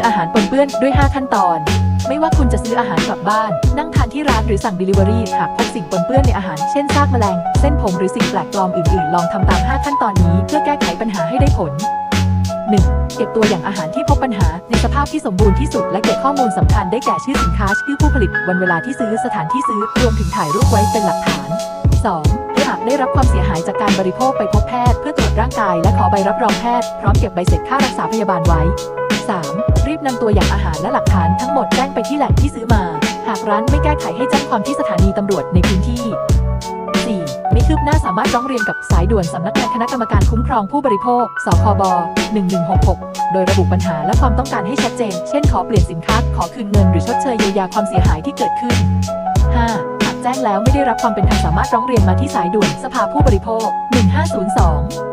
คืออาหารปนเปื้อนด้วย 5 ขั้นตอน ไม่ว่าคุณจะซื้ออาหารกลับบ้าน นั่งทานที่ร้านหรือสั่ง Delivery หากพบสิ่งปนเปื้อนในอาหาร เช่นซากแมลง เส้นผมหรือสิ่งแปลกปลอมอื่นๆ ลองทำตาม 5 ขั้นตอนนี้ เพื่อแก้ไขปัญหาให้ได้ผล 1. เก็บตัวอย่างอาหารที่พบปัญหาในสภาพที่สมบูรณ์ที่สุด และเก็บข้อมูลสำคัญได้แก่ชื่อสินค้าชื่อผู้ผลิต วันเวลาที่ซื้อสถานที่ซื้อรวมถึงถ่ายรูปไว้เป็นหลักฐาน 2. ถ้าหากได้รับความเสียหายจากการบริโภคไปพบแพทย์เพื่อตรวจร่างกายและขอใบรับรองแพทย์พร้อมเก็บใบเสร็จค่ารักษาพยาบาลไว้ 3. บนำตัวอย่างอาหารและหลักฐานทั้งหมดแจ้งไปที่แหล่งที่ซื้อมา หากร้านไม่แก้ไขให้แจ้งความที่สถานีตำรวจในพื้นที่ 4. ไม่คืบหน้าสามารถร้องเรียนกับสายด่วนสำนักงานคณะกรรมการคุ้มครองผู้บริโภค สคบ 1166 โดยระบุปัญหาและความต้องการให้ชัดเจน เช่น ขอเปลี่ยนสินค้า ขอคืนเงิน หรือชดเชยเยียวยาความเสียหายที่เกิดขึ้น 5. หากแจ้งแล้วไม่ได้รับความเป็นธรรมสามารถร้องเรียนมาที่สายด่วนสภาผู้บริโภค 1502